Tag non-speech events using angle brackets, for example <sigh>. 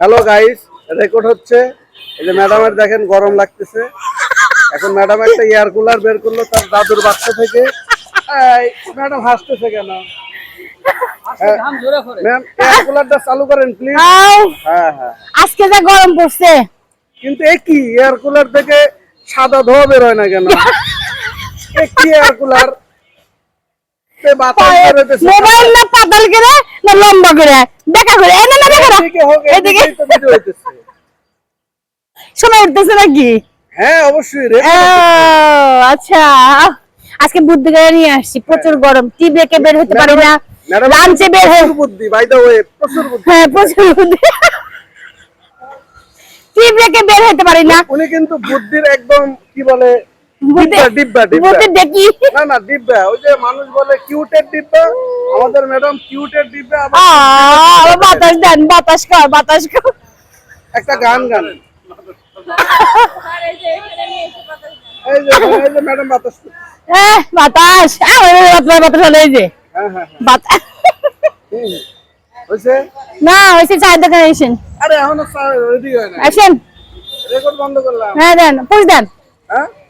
Hello guys record হচ্ছে। এই যে ম্যাডামের দেখেন গরম লাগতেছে। এখন ম্যাডাম একটা এয়ার কুলার বের করল তার দাদুর বাচ্চা থেকে। ম্যাডাম হাসতেছে কেন? ম্যাম এয়ার কুলারটা চালু করেন প্লিজ হ্যাঁ হ্যাঁ। আজকে যা গরম পড়ছে। কিন্তু এ কি? এয়ার কুলার থেকে সাদা ধোয়া বের হয় না কেন? <laughs> এ কি এয়ার কুলার। মোবাইল না পাতাল করে না লম্বা করে? দেখা করে? এই না দেখা এদিকে সময় উঠতেছে নাকি? হ্যাঁ অবশ্যই রে আচ্ছা। আজকে বুদ্ধি করে নিয়ে আসছি। প্রচুর গরম। টি ব্রেকে বের হতে পারি না। লাঞ্চে বের হয়ে বুদ্ধি বাই দ্য ওয়ে প্রচুর বুদ্ধি। হ্যাঁ প্রচুর বুদ্ধি। টি ব্রেকে বের হতে পারি না। উনি কিন্তু বুদ্ধির একদম কি বলে ডিব্বা ডিব্বা ডিব্বা বুদ্ধি দেখি না না ডিব্বা ওই যে মানুষ বলে কিউটের ডিব্বা আমাদের ম্যাডাম কিউটের ডিব্বা আবার আহ, বাতাস দেন বাতাস কর বাতাস কর একটা গান গান এই যে এই যে ম্যাডাম বাতাস করছে। এহ, বাতাস আহ, ওই যে বাতাস বাতাস হলো এই যে হ্যাঁ হ্যাঁ হ্যাঁ বাতাস হুম। হয়েছে না হয়েছে চায়ের দোকানে এসেন আরে এখনো রেডি হয় না আসেন রেকর্ড বন্ধ করলাম হ্যাঁ দেন পুষ দেন হ্যাঁ